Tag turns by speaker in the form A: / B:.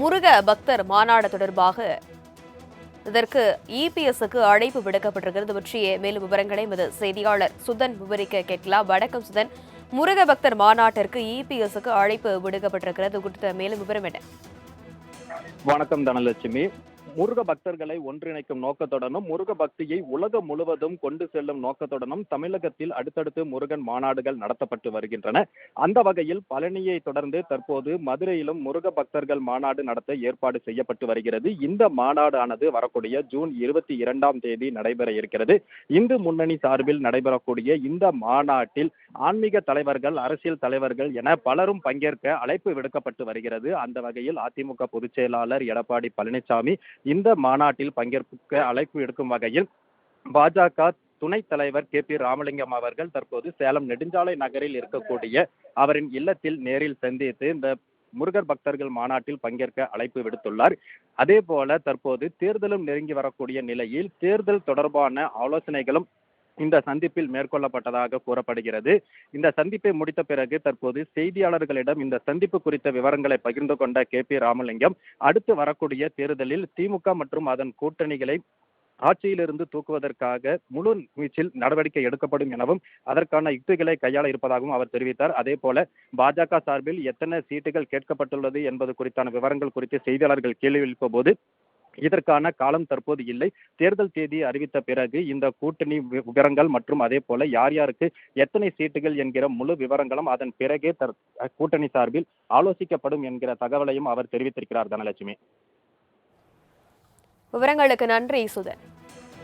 A: முருக பக்தர் மாநாடு தொடர்பாக இதற்கு இபிஎஸ்க்கு அழைப்பு விடுக்கப்பட்டிருக்கிறது பற்றிய மேலும் விவரங்களை எமது செய்தியாளர் சுதன் விவரிக்க கேட்கலாம். வணக்கம் சுதன். முருக பக்தர் மாநாட்டிற்கு இபிஎஸ்க்கு அழைப்பு விடுக்கப்பட்டிருக்கிறது. குறித்த மேலும் விவரம் என்ன?
B: வணக்கம் தனலட்சுமி. முருக பக்தர்களை ஒன்றிணைக்கும் நோக்கத்துடனும் முருக பக்தியை உலகம் முழுவதும் கொண்டு செல்லும் நோக்கத்துடனும் தமிழகத்தில் அடுத்தடுத்து முருகன் மாநாடுகள் நடத்தப்பட்டு வருகின்றன. அந்த வகையில் பழனியை தொடர்ந்து தற்போது மதுரையிலும் முருக பக்தர்கள் மாநாடு நடத்த ஏற்பாடு செய்யப்பட்டு வருகிறது. இந்த மாநாடானது வரக்கூடிய ஜூன் இருபத்தி இரண்டாம் தேதி நடைபெற இருக்கிறது. இந்து முன்னணி சார்பில் நடைபெறக்கூடிய இந்த மாநாட்டில் ஆன்மீக தலைவர்கள் அரசியல் தலைவர்கள் என பலரும் பங்கேற்க அழைப்பு விடுக்கப்பட்டு வருகிறது. அந்த வகையில் அதிமுக பொதுச் செயலாளர் எடப்பாடி பழனிசாமி இந்த மாநாட்டில் பங்கேற்க அழைப்பு விடுக்கும் வகையில் பாஜக துணைத் தலைவர் கே பி ராமலிங்கம் அவர்கள் தற்போது சேலம் நெடுஞ்சாலை நகரில் இருக்கக்கூடிய அவரின் இல்லத்தில் நேரில் சந்தித்து இந்த முருகர் பக்தர்கள் மாநாட்டில் பங்கேற்க அழைப்பு விடுத்துள்ளார். அதே போல தற்போது தேர்தலும் நெருங்கி வரக்கூடிய நிலையில் தேர்தல் தொடர்பான ஆலோசனைகளும் இந்த சந்திப்பில் மேற்கொள்ளப்பட்டதாக கூறப்படுகிறது. இந்த சந்திப்பை முடித்த பிறகு தற்போது செய்தியாளர்களிடம் இந்த சந்திப்பு குறித்த விவரங்களை பகிர்ந்து கொண்ட கே பி ராமலிங்கம் அடுத்து வரக்கூடிய தேர்தலில் திமுக மற்றும் அதன் கூட்டணிகளை ஆட்சியிலிருந்து தூக்குவதற்காக முழு வீச்சில் நடவடிக்கை எடுக்கப்படும் எனவும் அதற்கான யுக்திகளை கையாள இருப்பதாகவும் அவர் தெரிவித்தார். அதே போல பாஜக சார்பில் எத்தனை சீட்டுகள் கேட்கப்பட்டுள்ளது என்பது குறித்தான விவரங்கள் குறித்து செய்தியாளர்கள் கேள்வி எழுப்ப போது இதற்கான காலம் தற்போது இல்லை. தேர்தல் தேதி அறிவித்த பிறகு இந்த கூட்டணி வி- விவரங்கள் மற்றும் அதே போல யார் யாருக்கு எத்தனை சீட்டுகள் என்கிற முழு விவரங்களும் அதன் பிறகே தற்- கூட்டணி சார்பில் ஆலோசிக்கப்படும் என்கிற தகவலையும் அவர் தெரிவித்திருக்கிறார் தனலட்சுமி.
A: விவரங்களுக்கு நன்றி சுதன்.